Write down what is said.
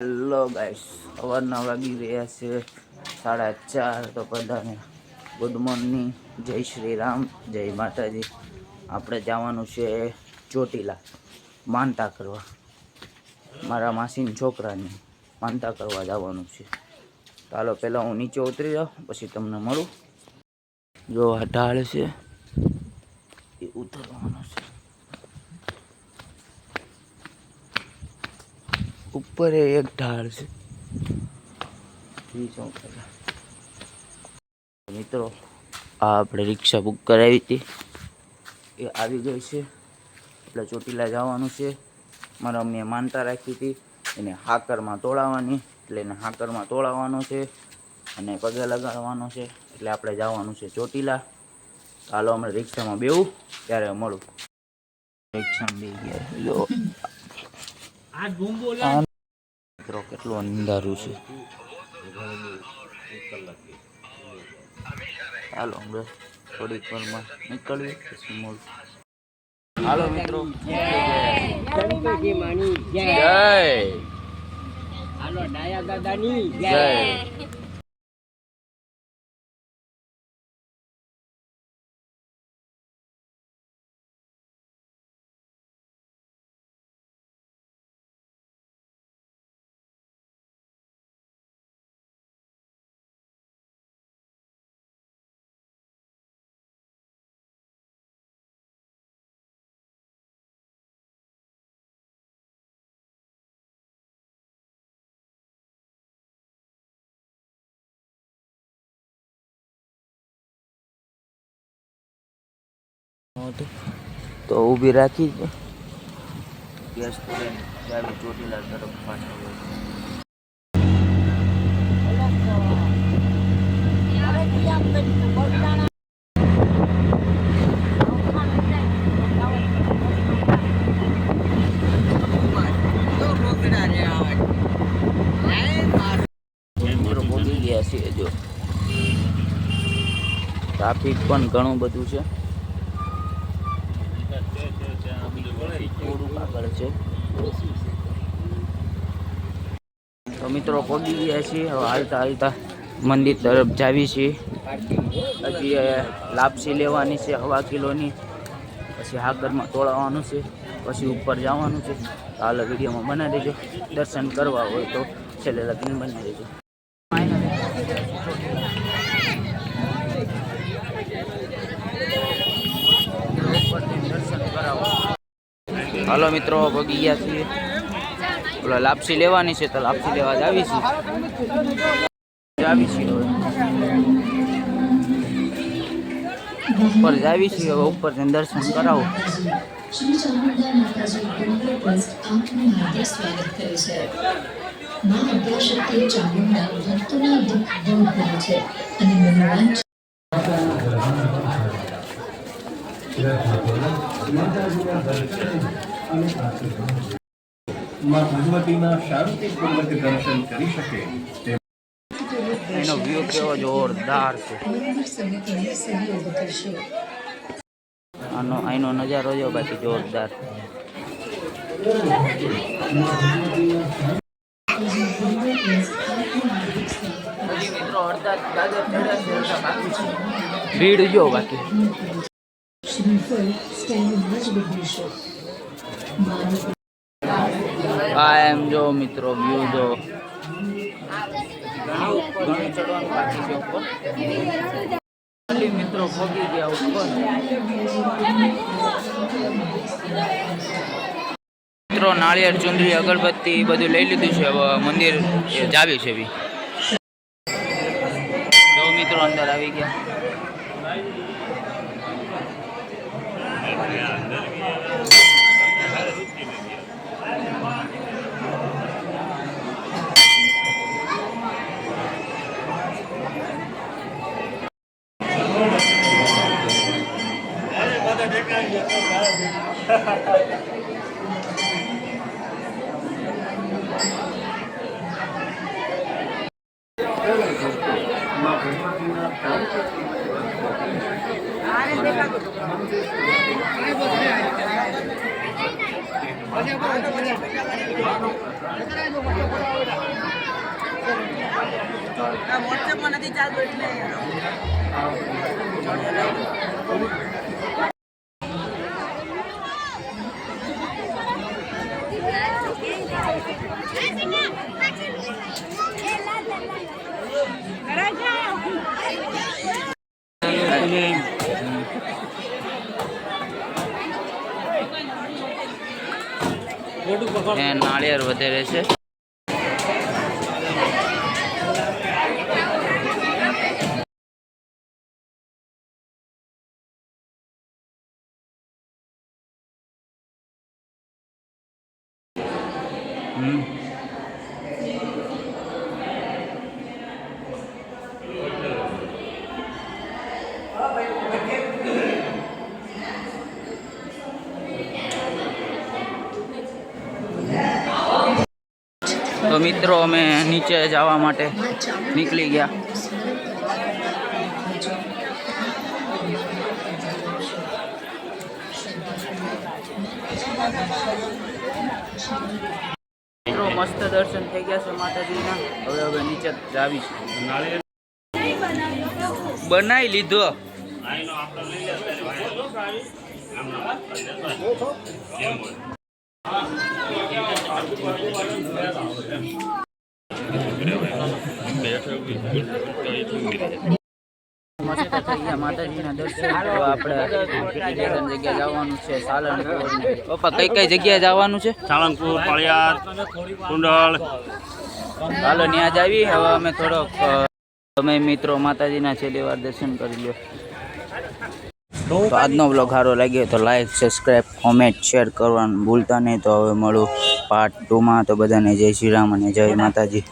Hello guys સવારના વાગી રહ્યા છે. સાડા ચાર તો બધાને ગુડ મોર્નિંગ જય શ્રી રામ. જય માતાજી. આપણે જવાનું છે ચોટીલા. માનતા કરવા. મારા માસીના છોકરાની માનતા કરવા જવાનું છે. ચાલો પહેલાં હું નીચે ઉતરી જાઉં, પછી તમને મળું. જો આ ઢાળ છે, એ ઉતરવાનું છે ઉપર એક ઢાળ છે? મિત્રો, આ આપણે રિક્ષા બુક કરાવી હતી. એ આવી ગઈ છે. એટલે ચોટીલા જવાનું છે. મારા મમ્મીએ માનતા રાખી હતી. એને હાકરમાં તોડાવવાની, એટલે એને હાકરમાં તોડાવવાનો છે અને પગે લગાડવાનો છે. એટલે આપણે જવાનું છે ચોટીલા. ચાલો હમણાં રિક્ષામાં બેવું ત્યારે મળું. રિક્ષામાં બે ગયા. મિત્રો કેટલું અંધારું છે. હાલો હમણાં થોડીક વારમાં નીકળવી પછી મળું હાલો મિત્રો. ગણપતિ માની જય. જય. હાલો ડાયા દાદાની જય. જય તો ઊભી રાખી ગેસ પૂરીને ચાવી ચોટીલા તરફ પાછળ પહોંચી ગયા છીએ જો. ટ્રાફિક પણ ઘણું બધું છે. તો મિત્રો પહોંચી ગયા છીએ. હવે હાલતા હાલતા મંદિર તરફ જાવી છીએ. હજી લાપસી લેવાની છે, હવા કિલોની. પછી હાકરમાં તોડાવવાનું છે, પછી ઉપર જવાનું છે. હાલ વિડીયોમાં બનાવી દેજો. દર્શન કરવા હોય તો છેલ્લે લગ્ન બનાવી દેજો દર્શન કરાવો હાલો મિત્રો, ભગી ગયા છીએ. ઓલો લાપસી લેવાની છે, તો લાપસી લેવા જ આવી છીએ ઉપર જાવી છીએ હવે, ઉપર જઈને દર્શન કરાવો. શ્રી ચામુંડા માતાજી ટ્રસ્ટ સ્વાગત કરે છે. મનોવાંછમાં ભગવતીના શાંતિપૂર્વક દર્શન કરી શકે તે એનો વ્યૂ કેવો જોરદાર છે. આનો અહીંનો નજારો જો બાકી જોરદાર. ભીડ જો બાકી. શ્રીફળ આ એમ જો મિત્રો વ્યૂ જો. મિત્રો પગી ગયા ઉપર. મિત્રો, નાળિયેર, ચુંદરી, અગરબત્તી બધું લઈ લીધું છે. હવે મંદિર જાવી છે બી. જો મિત્રો અંદર આવી ગયા. व्हॉट्सअप मला ती चालू નાળિયેર વધારે છે હમ તો મિત્રો અમે નીચે જવા માટે નીકળી ગયા. મિત્રો, મસ્ત દર્શન થઈ ગયા છે માતાજીના. હવે હવે નીચે જાવી બનાવી લીધો. માતાજીના દર્શન આપણે બે જવાનું છે સાલનપુર પપ્પા કઈ કઈ જગ્યાએ જવાનું છે? સાળંગપુર પાળિયાર કુંડળ. ચાલો ત્યાં જ આવી. હવે અમે થોડોક તમે મિત્રો માતાજીના છેલ્લી વાર દર્શન કરી લો તો આજનો બ્લોગ સારો લાગ્યો તો લાઈક સબસ્ક્રાઈબ કોમેન્ટ શેર કરવાનું ભૂલતા નહીં. તો હવે મળું પાર્ટ ટુમાં તો બધાને જય શ્રી રામ અને જય માતાજી.